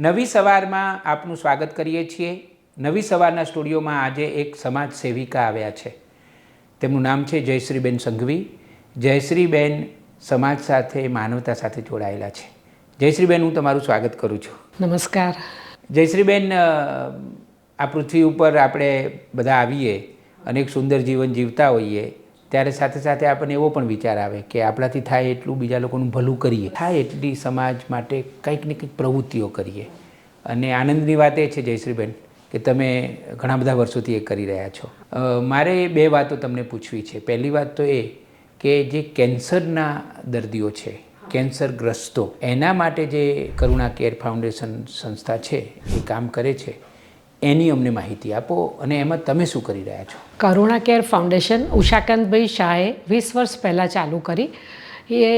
નવી સવારમાં આપનું સ્વાગત કરીએ છીએ. નવી સવારના સ્ટુડિયોમાં આજે એક સમાજ સેવિકા આવ્યા છે. તેમનું નામ છે જયશ્રીબેન સંઘવી. જયશ્રીબેન સમાજ સાથે માનવતા સાથે જોડાયેલા છે. જયશ્રીબેન હું તમારું સ્વાગત કરું છું. નમસ્કાર. જયશ્રીબેન આ પૃથ્વી ઉપર આપણે બધા આવીએ અને એક સુંદર જીવન જીવતા હોઈએ ત્યારે સાથે સાથે આપણને એવો પણ વિચાર આવે કે આપણાથી થાય એટલું બીજા લોકોનું ભલું કરીએ. થાય એટલી સમાજ માટે કંઈક ને કંઈક પ્રવૃત્તિઓ કરીએ. અને આનંદની વાત એ છે, જયશ્રીબેન, કે તમે ઘણા બધા વર્ષોથી એ કરી રહ્યા છો. મારે બે વાતો તમને પૂછવી છે. પહેલી વાત તો એ કે જે કેન્સરના દર્દીઓ છે, કેન્સરગ્રસ્તો, એના માટે જે કરુણા કેર ફાઉન્ડેશન સંસ્થા છે, એ કામ કરે છે. એની અમને માહિતી આપો અને એમાં તમે શું કરી રહ્યા છો? કરુણા કેર ફાઉન્ડેશન ઉષાકાંતભાઈ શાહે વીસ વર્ષ પહેલાં ચાલુ કરી. એ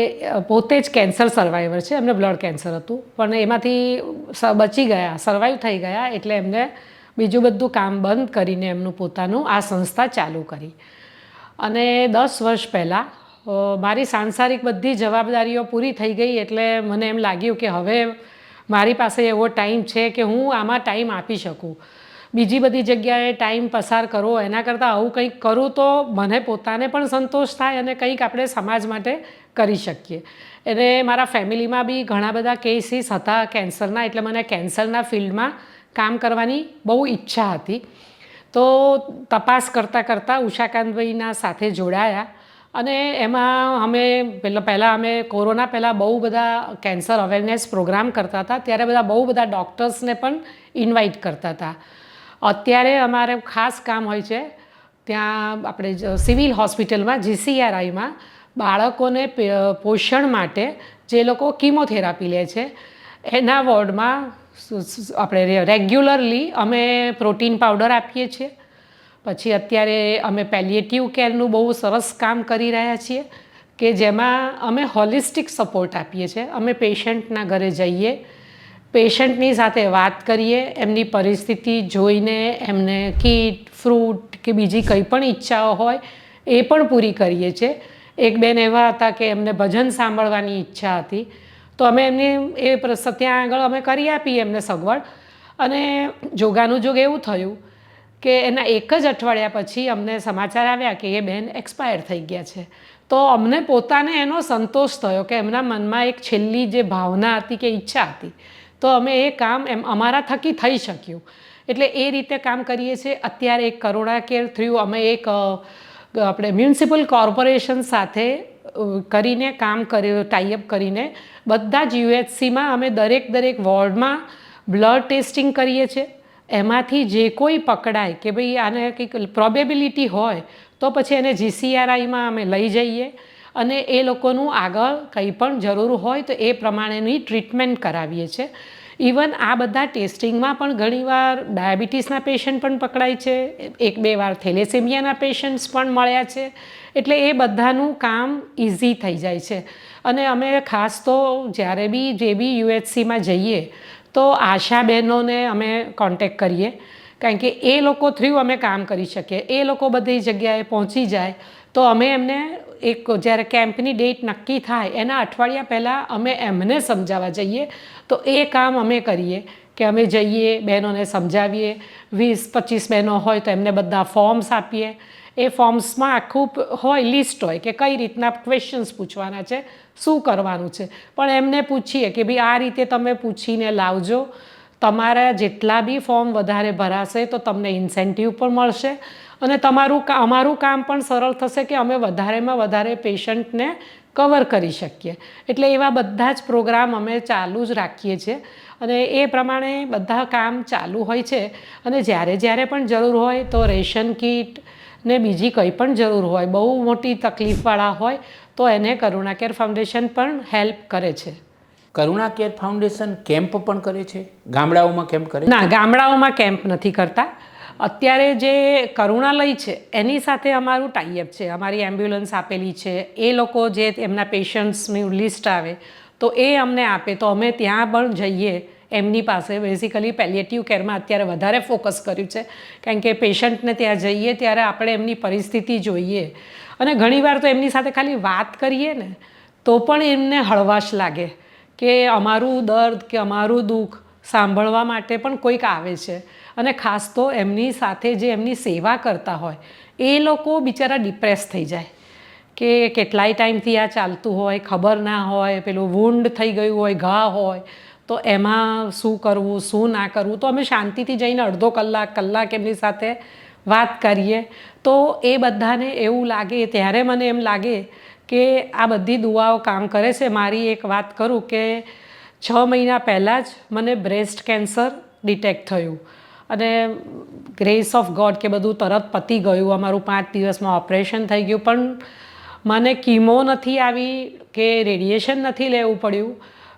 પોતે જ કેન્સર સર્વાઈવર છે. એમને બ્લડ કેન્સર હતું. પણ એમાંથી બચી ગયા, સર્વાઈવ થઈ ગયા એટલે એમને બીજું બધું કામ બંધ કરીને એમનું પોતાનું આ સંસ્થા ચાલુ કરી. અને દસ વર્ષ પહેલાં મારી સાંસારિક બધી જવાબદારીઓ પૂરી થઈ ગઈ એટલે મને એમ લાગ્યું કે હવે મારી પાસે એવો ટાઈમ છે કે હું આમાં ટાઈમ આપી શકું. બીજી બધી જગ્યાએ ટાઈમ પસાર કરો, એના કરતાં આવું કંઈક કરું તો મને પોતાને પણ સંતોષ થાય અને કંઈક આપણે સમાજ માટે કરી શકીએ. અને મારા ફેમિલીમાં બી ઘણા બધા કેસીસ હતા કેન્સરના એટલે મને કેન્સરના ફિલ્ડમાં કામ કરવાની બહુ ઈચ્છા હતી. તો તપાસ કરતાં કરતાં ઉષાકાંતભાઈના સાથે જોડાયા અને એમાં અમે પહેલાં પહેલાં અમે કોરોના પહેલાં બહુ બધા કેન્સર અવેરનેસ પ્રોગ્રામ કરતા હતા. ત્યારે બધા બહુ બધા ડૉક્ટર્સને પણ ઇન્વાઇટ કરતા હતા. અત્યારે અમારે ખાસ કામ હોય છે, ત્યાં આપણે સિવિલ હોસ્પિટલમાં, જીસીઆરઆઈમાં બાળકોને પોષણ માટે જે લોકો કીમોથેરાપી લે છે, એના વોર્ડમાં આપણે રેગ્યુલરલી અમે પ્રોટીન પાવડર આપીએ છીએ. પછી અત્યારે અમે પેલિએટિવ કેરનું બહુ સરસ કામ કરી રહ્યા છીએ કે જેમાં અમે હોલિસ્ટિક સપોર્ટ આપીએ છીએ. અમે પેશન્ટના ઘરે જઈએ પેશન્ટની સાથે વાત કરીએ, એમની પરિસ્થિતિ જોઈને એમને કીટ, ફ્રૂટ કે બીજી કંઈ પણ ઈચ્છાઓ હોય, એ પણ પૂરી કરીએ છીએ. એક બેન એવા હતા કે એમને ભજન સાંભળવાની ઈચ્છા હતી. તો અમે એમની, એ ત્યાં આગળ અમે કરી આપીએ એમને સગવડ. અને જોગાનું જોગ એવું થયું કે એના એક જ અઠવાડિયા પછી અમને સમાચાર આવ્યા કે એ બેન એક્સપાયર થઈ ગયા છે. તો અમને પોતાને એનો સંતોષ થયો કે એમના મનમાં એક છેલ્લી જે ભાવના હતી કે ઈચ્છા હતી તો અમે એ કામ એમ અમારા થકી થઈ શક્યું. એટલે એ રીતે કામ કરીએ છીએ. અત્યારે એક કરોડા કેર થ્રુ અમે એક આપણે મ્યુનિસિપલ કોર્પોરેશન સાથે કરીને કામ કર્યું ટાઈઅપ કરીને. બધા જ યુએચસીમાં અમે દરેક દરેક વોર્ડમાં બ્લડ ટેસ્ટિંગ કરીએ છીએ. એમાંથી જે કોઈ પકડાય કે ભાઈ આને કંઈક પ્રોબેબિલિટી હોય, તો પછી એને જીસીઆરઆઈમાં અમે લઈ જઈએ. અને એ લોકોનું આગળ કંઈ પણ જરૂર હોય તો એ પ્રમાણેની ટ્રીટમેન્ટ કરાવીએ છીએ ઇવન આ બધા ટેસ્ટિંગમાં પણ ઘણીવાર ડાયાબિટીસના પેશન્ટ પણ પકડાય છે. એક બે વાર થેલેસેમિયાના પેશન્ટ્સ પણ મળ્યા છે. એટલે એ બધાનું કામ ઇઝી થઈ જાય છે. અને અમે ખાસ તો જ્યારે બી જે બી યુએચસીમાં જઈએ તો આશા બહેનોને અમે કોન્ટેક કરીએ. કારણ કે એ લોકો થ્રુ અમે કામ કરી શકીએ. એ લોકો બધી જગ્યાએ પહોંચી જાય તો અમે એમને એક જ્યારે કેમ્પની ડેટ નક્કી થાય, એના અઠવાડિયા પહેલાં અમે એમને સમજાવવા જઈએ. તો એ કામ અમે કરીએ કે અમે જઈએ, બહેનોને સમજાવીએ. વીસ, પચીસ બહેનો હોય તો એમને બધા ફોર્મ્સ આપીએ. એ ફોર્મ્સમાં આખું હોય, લિસ્ટ હોય કે કઈ રીતના ક્વેશ્ચન્સ પૂછવાના છે, શું કરવાનું છે. પણ એમને પૂછીએ કે ભાઈ આ રીતે તમે પૂછીને લાવજો. તમારા જેટલા બી ફોર્મ વધારે ભરાશે તો તમને ઇન્સેન્ટિવ પણ મળશે. અને તમારું અમારું કામ પણ સરળ થશે કે અમે વધારેમાં વધારે પેશન્ટને કવર કરી શકીએ. એટલે એવા બધા જ પ્રોગ્રામ અમે ચાલુ જ રાખીએ છીએ. અને એ પ્રમાણે બધા કામ ચાલુ હોય છે. અને જ્યારે જ્યારે પણ જરૂર હોય તો રેશન કીટ ને બીજી કંઈ પણ જરૂર હોય બહુ મોટી તકલીફવાળા હોય તો એને કરુણા કેર ફાઉન્ડેશન પણ હેલ્પ કરે છે. કરુણા કેર ફાઉન્ડેશન કેમ્પ પણ કરે છે? ગામડાઓમાં કેમ્પ કરે છે? ના ગામડાઓમાં કેમ્પ નથી કરતા. અત્યારે જે કરુણાલય છે, એની સાથે અમારું ટાઈઅપ છે. અમારી એમ્બ્યુલન્સ આપેલી છે. એ લોકો જે એમના પેશન્ટ્સની લિસ્ટ આવે, તો એ અમને આપે. તો અમે ત્યાં પણ જઈએ, એમની પાસે. બેઝિકલી પેલિએટિવ કેરમાં અત્યારે વધારે ફોકસ કર્યું છે. કારણ કે પેશન્ટને ત્યાં જઈએ ત્યારે આપણે એમની પરિસ્થિતિ જોઈએ. અને ઘણીવાર તો એમની સાથે ખાલી વાત કરીએ ને, તો પણ એમને હળવાશ લાગે કે અમારું દર્દ, કે અમારું દુઃખ સાંભળવા માટે પણ કોઈક આવે છે. અને ખાસ તો એમની સાથે જે એમની સેવા કરતા હોય, એ લોકો બિચારા ડિપ્રેસ થઈ જાય. કે કેટલાય ટાઈમથી આ ચાલતું હોય, ખબર ના હોય, પેલું વુંડ થઈ ગયું હોય, ઘા હોય, તો એમાં શું કરવું, શું ના કરવું? તો અમે શાંતિથી જઈને અડધો કલાક કલાક એમની સાથે વાત કરીએ. તો એ બધાને એવું લાગે, ત્યારે મને એમ લાગે કે આ બધી દુઆઓ કામ કરે છે. મારી એક વાત કરું કે છ મહિના પહેલાં જ મને બ્રેસ્ટ કેન્સર ડિટેક્ટ થયું. અને ગ્રેસ ઓફ ગોડ કે બધું તરત પતી ગયું. અમારું પાંચ દિવસમાં ઓપરેશન થઈ ગયું. પણ મને કીમો નથી આવી કે રેડિયેશન નથી લેવું પડ્યું.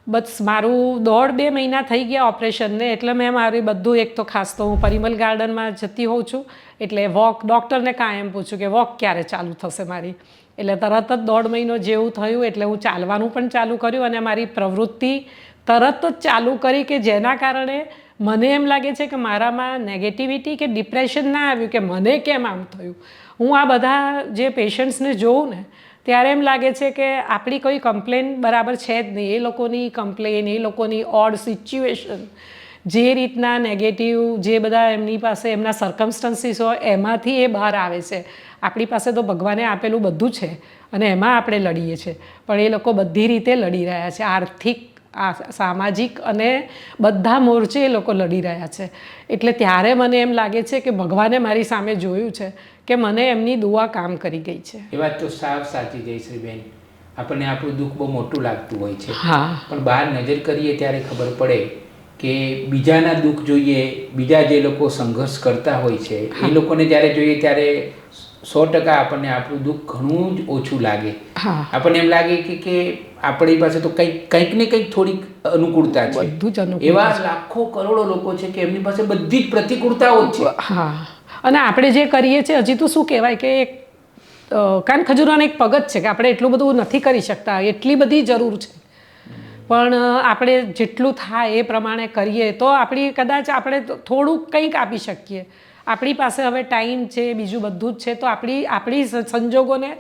બસ મારું દોઢ બે મહિના થઈ ગયા ઓપરેશનને એટલે મેં મારી બધું, એક તો ખાસ તો હું પરિમલ ગાર્ડનમાં જતી હોઉં છું. એટલે વોક ડૉક્ટરને કાયમ પૂછું કે વોક ક્યારે ચાલુ થશે મારી? એટલે તરત જ દોઢ મહિનો જેવું થયું. એટલે હું ચાલવાનું પણ ચાલુ કર્યું અને મારી પ્રવૃત્તિ તરત જ ચાલુ કરી કે જેના કારણે મને એમ લાગે છે કે મારામાં નેગેટિવિટી કે ડિપ્રેશન ના આવ્યું કે મને કેમ આમ થયું? હું આ બધા જે પેશન્ટ્સને જોઉં ને, ત્યારે એમ લાગે છે કે આપણી કોઈ કમ્પ્લેન બરાબર છે જ નહીં. એ લોકોની કમ્પ્લેન એ લોકોની ઓડ સિચ્યુએશન જે રીતના નેગેટિવ જે બધા એમની પાસે એમના સર્કમસ્ટન્સીસ હોય, એમાંથી એ બહાર આવે છે. આપણી પાસે તો ભગવાને આપેલું બધું છે અને એમાં આપણે લડીએ છીએ. પણ એ લોકો બધી રીતે લડી રહ્યા છે. આર્થિક આ સામાજિક અને બધા મોરચે એ લોકો લડી રહ્યા છે. એટલે ત્યારે મને એમ લાગે છે કે ભગવાને મારી સામે જોયું છે કે મને એમની દુઆ કામ કરી ગઈ છે. એ વાત તો સાવ સાચી જયશ્રીબેન આપણને આપણું દુઃખ બહુ મોટું લાગતું હોય છે. હા. પણ બહાર નજર કરીએ ત્યારે ખબર પડે કે બીજાના દુઃખ જોઈએ બીજા જે લોકો સંઘર્ષ કરતા હોય છે એ લોકોને જ્યારે જોઈએ ત્યારે સો ટકા આપણને આપણું દુઃખ ઘણું જ ઓછું લાગે. આપણને એમ લાગે કે કે આપણી પાસે તો કંઈક કંઈક ને કંઈક થોડીક અનુકૂળતા છે. બધું જ એવા લાખો કરોડો લોકો છે કે એમની પાસે બધી જ પ્રતિકૂળતાઓ છે. હા. અને આપણે જે કરીએ છીએ હજી તો શું કહેવાય કે એક કાન ખજૂરાનો એક પગત છે કે આપણે એટલું બધું નથી કરી શકતા એટલી બધી જરૂર છે. પણ આપણે જેટલું થાય એ પ્રમાણે કરીએ તો આપણી કદાચ આપણે થોડુંક કંઈક આપી શકીએ. આપણી પાસે હવે ટાઈમ છે બીજું બધું જ છે તો આપણી આપણી સંજોગોને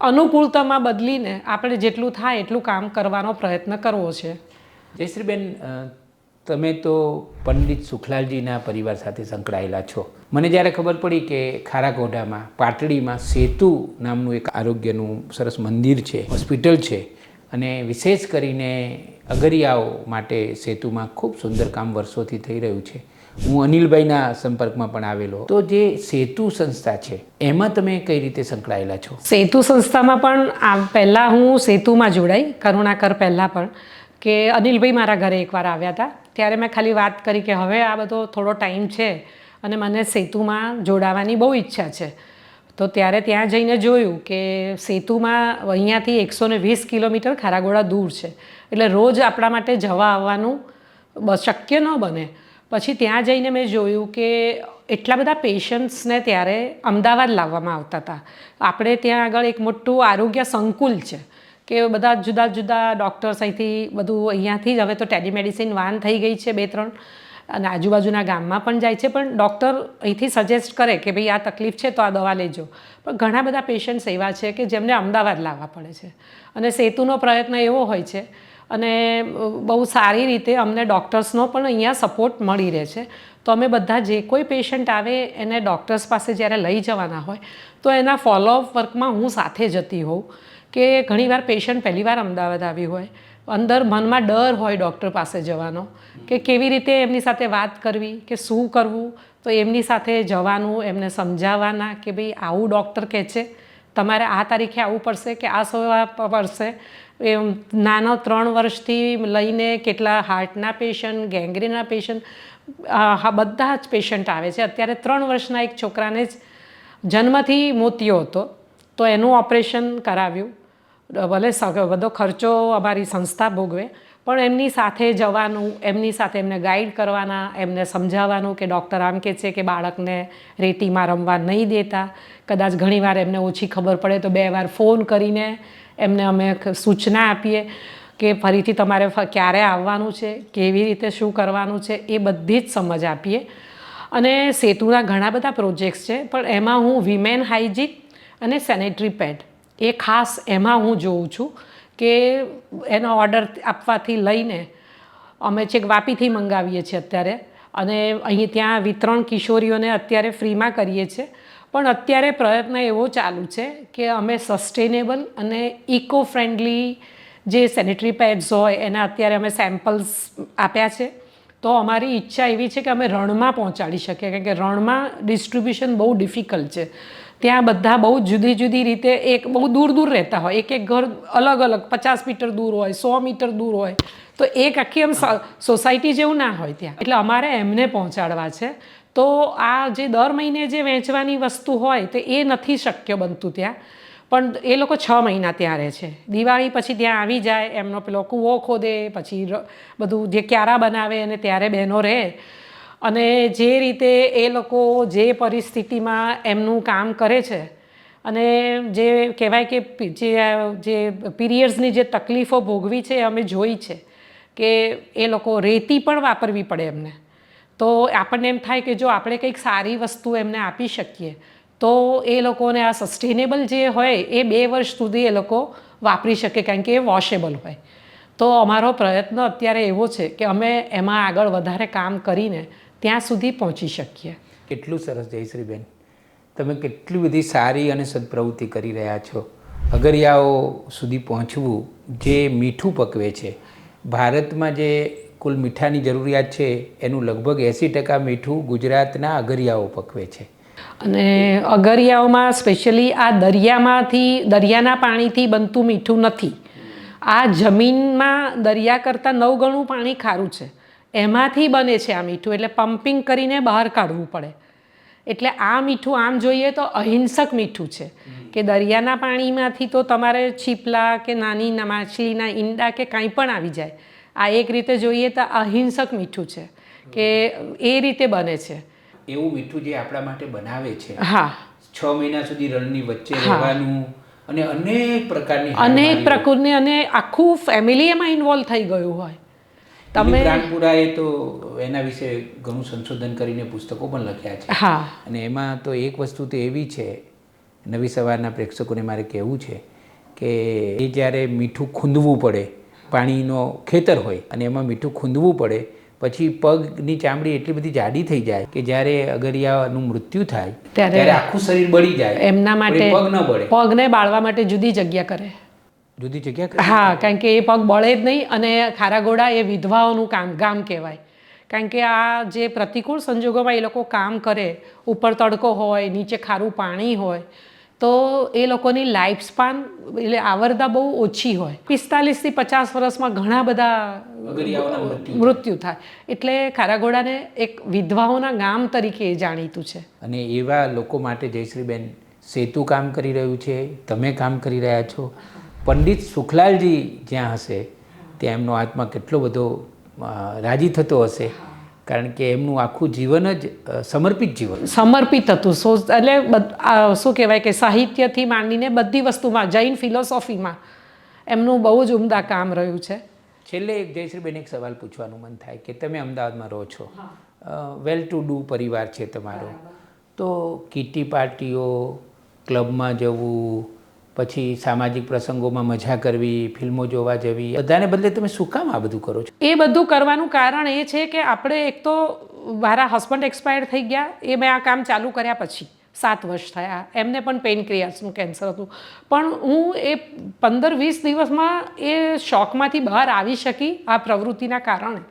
અનુકૂળતામાં બદલીને આપણે જેટલું થાય એટલું કામ કરવાનો પ્રયત્ન કરવો છે. જયશ્રીબેન તમે તો પંડિત સુખલાલજીના પરિવાર સાથે સંકળાયેલા છો. મને જ્યારે ખબર પડી કે ખારાગોઢામાં, પાટડીમાં સેતુ નામનું એક આરોગ્યનું સરસ મંદિર છે, હોસ્પિટલ છે અને વિશેષ કરીને અગરિયાઓ માટે સેતુમાં ખૂબ સુંદર કામ વર્ષોથી થઈ રહ્યું છે. હું અનિલભાઈના સંપર્કમાં પણ આવેલો. તો જે સેતુ સંસ્થા છે, એમાં તમે કઈ રીતે સંકળાયેલા છો? સેતુ સંસ્થામાં પણ આ પહેલાં હું સેતુમાં જોડાઈ, કરુણાકર પહેલાં પણ, કે અનિલભાઈ મારા ઘરે એકવાર આવ્યા હતા. ત્યારે મેં ખાલી વાત કરી કે હવે આ બધો થોડો ટાઈમ છે અને મને સેતુમાં જોડાવાની બહુ ઈચ્છા છે. તો ત્યારે ત્યાં જઈને જોયું કે સેતુમાં અહીંયાથી એકસો ને વીસ કિલોમીટર ખારાગોળા દૂર છે. એટલે રોજ આપણા માટે જવા આવવાનું શક્ય ન બને. પછી ત્યાં જઈને મેં જોયું કે એટલા બધા પેશન્ટ્સને ત્યારે અમદાવાદ લાવવામાં આવતા હતા. આપણે ત્યાં આગળ એક મોટું આરોગ્ય સંકુલ છે કે બધા જુદા જુદા ડૉક્ટર્સ અહીંથી બધું અહીંયાથી જ, હવે તો ટેલિમેડિસિન વાન થઈ ગઈ છે બે ત્રણ, અને આજુબાજુના ગામમાં પણ જાય છે. પણ ડૉક્ટર અહીંથી સજેસ્ટ કરે કે ભાઈ આ તકલીફ છે તો આ દવા લેજો. પણ ઘણા બધા પેશન્ટ્સ એવા છે કે જેમને અમદાવાદ લાવવા પડે છે. અને સેતુનો પ્રયત્ન એવો હોય છે અને બહુ સારી રીતે અમને ડૉક્ટર્સનો પણ અહીંયા સપોર્ટ મળી રહે છે. તો અમે બધા જે કોઈ પેશન્ટ આવે, એને ડૉક્ટર્સ પાસે જ્યારે લઈ જવાના હોય, તો એના ફોલોઅપ વર્કમાં હું સાથે જતી હોઉં. કે ઘણીવાર પેશન્ટ પહેલીવાર અમદાવાદ આવ્યું હોય, અંદર મનમાં ડર હોય ડૉક્ટર પાસે જવાનો, કે કેવી રીતે એમની સાથે વાત કરવી, કે શું કરવું, તો એમની સાથે જવાનું, એમને સમજાવવાના, કે ભાઈ આવું ડૉક્ટર કહે છે, તમારે આ તારીખે આવવું પડશે, કે આ સવા પડશે એમ નાનો ત્રણ વર્ષથી લઈને કેટલા હાર્ટના પેશન્ટ ગેંગ્રીના પેશન્ટ બધા જ પેશન્ટ આવે છે. અત્યારે ત્રણ વર્ષના એક છોકરાને જ જન્મથી મોતિયો હતો. તો એનું ઓપરેશન કરાવ્યું. ભલે બધો ખર્ચો અમારી સંસ્થા ભોગવે. પણ એમની સાથે જવાનું, એમની સાથે એમને ગાઈડ કરવાના, એમને સમજાવવાનું કે ડૉક્ટર આમ કહે છે કે બાળકને રેતીમાં રમવા નહીં દેતા. કદાચ ઘણીવાર એમને ઓછી ખબર પડે તો બે વાર ફોન કરીને એમને અમે સૂચના આપીએ કે ફરીથી તમારે ક્યારે આવવાનું છે, કેવી રીતે શું કરવાનું છે, એ બધી જ સમજ આપીએ. અને સેતુના ઘણા બધા પ્રોજેક્ટ્સ છે, પણ એમાં હું વિમેન હાઇજીન અને સેનેટરી પેડ. એ ખાસ એમાં હું જોઉં છું. કે એનો ઓર્ડર આપવાથી લઈને અમે છેક વાપીથી મંગાવીએ છીએ અત્યારે. અને અહીં ત્યાં વિતરણ કિશોરીઓને અત્યારે ફ્રીમાં કરીએ છીએ. પણ અત્યારે પ્રયત્ન એવો ચાલુ છે કે અમે સસ્ટેનેબલ અને ઇકો ફ્રેન્ડલી જે સેનિટરી પેડ્સ હોય એના અત્યારે અમે સેમ્પલ્સ આપ્યા છે. તો અમારી ઈચ્છા એવી છે કે અમે રણમાં પહોંચાડી શકીએ. કારણ કે રણમાં ડિસ્ટ્રીબ્યુશન બહુ ડિફિકલ્ટ છે. ત્યાં બધા બહુ જુદી જુદી રીતે એક બહુ દૂર દૂર રહેતા હોય. એક એક ઘર અલગ અલગ, પચાસ મીટર દૂર હોય, સો મીટર દૂર હોય. તો એક આખી એમ સોસાયટી જેવું ના હોય ત્યાં. એટલે અમારે એમને પહોંચાડવા છે. તો આ જે દર મહિને જે વેચવાની વસ્તુ હોય તો એ નથી શક્ય બનતું ત્યાં. પણ એ લોકો છ મહિના ત્યાં રહે છે. દિવાળી પછી ત્યાં આવી જાય, એમનો પેલો કૂવો ખોદે, પછી બધું જે ક્યારા બનાવે અને ત્યારે બહેનો રહે અને જે રીતે એ લોકો જે પરિસ્થિતિમાં એમનું કામ કરે છે, અને જે કહેવાય કે જે જે પીરિયડ્સની જે તકલીફો ભોગવી છે, અમે જોઈ છે કે એ લોકો રેતી પણ વાપરવી પડે એમને. તો આપણને એમ થાય કે જો આપણે કંઈક સારી વસ્તુ એમને આપી શકીએ, તો એ લોકોને આ સસ્ટેનેબલ જે હોય એ બે વર્ષ સુધી એ લોકો વાપરી શકે કારણ કે એ વોશેબલ હોય. તો અમારો પ્રયત્ન અત્યારે એવો છે કે અમે એમાં આગળ વધારે કામ કરીને ત્યાં સુધી પહોંચી શકીએ. કેટલું સરસ જયશ્રીબેન તમે કેટલી બધી સારી અને સદપ્રવૃત્તિ કરી રહ્યા છો. અગરિયાઓ સુધી પહોંચવું જે મીઠું પકવે છે. ભારતમાં જે કુલ મીઠાની જરૂરિયાત છે એનું લગભગ એંસી ટકા મીઠું ગુજરાતના અગરિયાઓ પકવે છે. અને અગરિયાઓમાં સ્પેશિયલી આ દરિયામાંથી દરિયાના પાણીથી બનતું મીઠું નથી. આ જમીનમાં દરિયા કરતાં નવ ગણું પાણી ખારું છે. એમાંથી બને છે આ મીઠું એટલે પમ્પિંગ કરીને બહાર કાઢવું પડે. એટલે આ મીઠું આમ જોઈએ તો અહિંસક મીઠું છે. કે દરિયાના પાણીમાંથી તો તમારે છીપલા કે નાની માછલીના ઈંડા કે કાંઈ પણ આવી જાય. આ એક રીતે જોઈએ તો અહિંસક મીઠું છે. કે એ રીતે બને છે. એવું મીઠું જે આપણા માટે બનાવે છે. હા. છ મહિના સુધી રણની વચ્ચે રહેવાનું અને અનેક પ્રકારની અનેક હાડમારીઓ. અને આખું ફેમિલી એમાં ઇન્વોલ્વ થઈ ગયું હોય. તમે રાણપુરાએ તો એના વિશે ઘણું સંશોધન કરીને પુસ્તકો પણ લખ્યા છે. હા. અને એમાં તો એક વસ્તુ તો એવી છે નવી સવારના પ્રેક્ષકોને મારે કહેવું છે કે એ જ્યારે મીઠું ખૂંદવું પડે પાણીનો ખેતર હોય અને એમાં મીઠું ખૂંદવું પડે પછી પગની ચામડી એટલી બધી જાડી થઈ જાય કે જ્યારે અગરિયાનું મૃત્યુ થાય ત્યારે ત્યારે આખું શરીર બળી જાય એમના માટે પગ ન બળે. પગને બાળવા માટે જુદી જગ્યા કરે. જુદી જગ્યા હા કારણ કે એ પગ બળે જ નહીં અને ખારાગોડા એ વિધવાઓનું કામ ગામ કહેવાય. કારણ કે આ જે પ્રતિકૂળ સંજોગોમાં એ લોકો કામ કરે ઉપર તડકો હોય નીચે ખારું પાણી હોય તો એ લોકોની લાઈફ સ્પાન એટલે આવરદા બહુ ઓછી હોય. પિસ્તાલીસથી પચાસ વર્ષમાં ઘણા બધા મૃત્યુ થાય. એટલે ખારાગોડાને એક વિધવાઓના ગામ તરીકે એ જાણીતું છે. અને એવા લોકો માટે જયશ્રીબેન સેતુ કામ કરી રહ્યું છે? તમે કામ કરી રહ્યા છો? પંડિત સુખલાલજી જ્યાં હશે ત્યાં એમનો આત્મા કેટલો બધો રાજી થતો હશે. કારણ કે એમનું આખું જીવન જ સમર્પિત જીવન. સમર્પિત હતું. સો એટલે શું કહેવાય કે સાહિત્યથી માંડીને બધી વસ્તુમાં જૈન ફિલોસોફીમાં એમનું બહુ જ ઉમદા કામ રહ્યું છે. છેલ્લે એક જયશ્રીબેન એક સવાલ પૂછવાનું મન થાય કે તમે અમદાવાદમાં રહો છો. વેલ ટુ ડુ પરિવાર છે તમારો. તો કીટી પાર્ટીઓ ક્લબમાં જવું પછી સામાજિક પ્રસંગોમાં મજા કરવી, ફિલ્મો જોવા જવી, બધાને બદલે તમે શું કામ આ બધું કરો છો? એ બધું કરવાનું કારણ એ છે કે આપણે એક તો મારા હસબન્ડ એક્સપાયર થઈ ગયા, એ મેં આ કામ ચાલુ કર્યા પછી, સાત વર્ષ થયા. એમને પણ પેનક્રિયાસનું કેન્સર હતું. પણ હું એ પંદર વીસ દિવસમાં એ શોખમાંથી બહાર આવી શકી આ પ્રવૃત્તિના કારણે.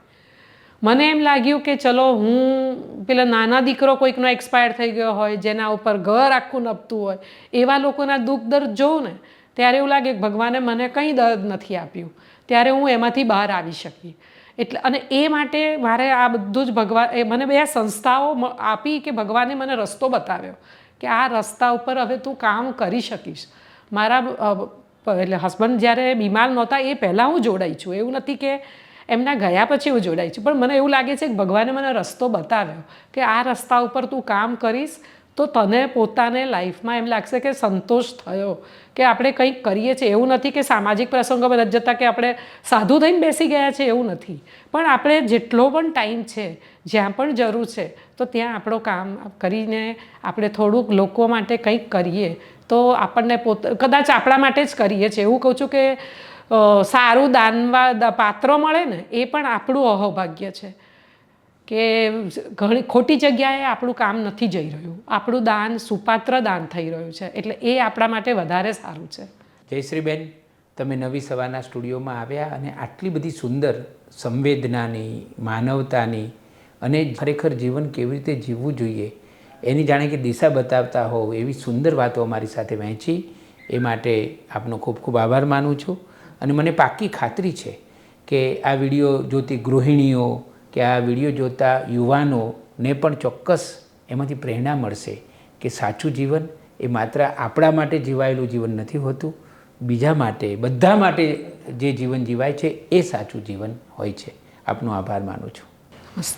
મને એમ લાગ્યું કે ચલો, હું પેલા નાના દીકરો કોઈકનો એક્સપાયર થઈ ગયો હોય, જેના ઉપર ઘર આખું નપતું હોય, એવા લોકોના દુઃખ દર્દ જોઉં ને, ત્યારે એવું લાગે કે ભગવાને મને કંઈ દર્દ નથી આપ્યું. ત્યારે હું એમાંથી બહાર આવી શકી. એટલે, અને એ માટે મારે આ બધું જ ભગવાન, એ મને બે સંસ્થાઓ આપી કે ભગવાને મને રસ્તો બતાવ્યો કે આ રસ્તા ઉપર હવે તું કામ કરી શકીશ. મારા એટલે હસબન્ડ જ્યારે બીમાર નહોતા, એ પહેલાં હું જોડાઈ છું. એવું નથી કે એમના ગયા પછી હું જોડાઈ છું. પણ મને એવું લાગે છે કે ભગવાને મને રસ્તો બતાવ્યો કે આ રસ્તા ઉપર તું કામ કરીશ તો તને પોતાને લાઈફમાં એમ લાગશે કે સંતોષ થયો, કે આપણે કંઈક કરીએ છીએ. એવું નથી કે સામાજિક પ્રસંગોમાં નથી જતા કે આપણે સાધુ થઈને બેસી ગયા છે, એવું નથી. પણ આપણે જેટલો પણ ટાઈમ છે, જ્યાં પણ જરૂર છે, તો ત્યાં આપણો કામ કરીને આપણે થોડુંક લોકો માટે કંઈક કરીએ, તો આપણને પોત, કદાચ આપણા માટે જ કરીએ છીએ. એવું કહું છું કે સારું દાનવા પાત્ર મળે ને, એ પણ આપણું અહોભાગ્ય છે. કે ઘણી ખોટી જગ્યાએ આપણું કામ નથી જઈ રહ્યું. આપણું દાન સુપાત્ર દાન થઈ રહ્યું છે. એટલે એ આપણા માટે વધારે સારું છે. જયશ્રીબેન તમે નવી સવારના સ્ટુડિયોમાં આવ્યા અને આટલી બધી સુંદર સંવેદનાની, માનવતાની અને ખરેખર જીવન કેવી રીતે જીવવું જોઈએ, એની જાણે કે દિશા બતાવતા હોવ એવી સુંદર વાતો અમારી સાથે વહેંચી. એ માટે આપનો ખૂબ ખૂબ આભાર માનું છું. અને મને પાક્કી ખાતરી છે કે આ વીડિયો જોતી ગૃહિણીઓ, કે આ વીડિયો જોતા યુવાનોને પણ ચોક્કસ એમાંથી પ્રેરણા મળશે કે સાચું જીવન એ માત્ર આપણા માટે જીવાયેલું જીવન નથી હોતું, બીજા માટે, બધા માટે જે જીવન જીવાય છે એ સાચું જીવન હોય છે. આપનો આભાર માનું છું. મસ્ત.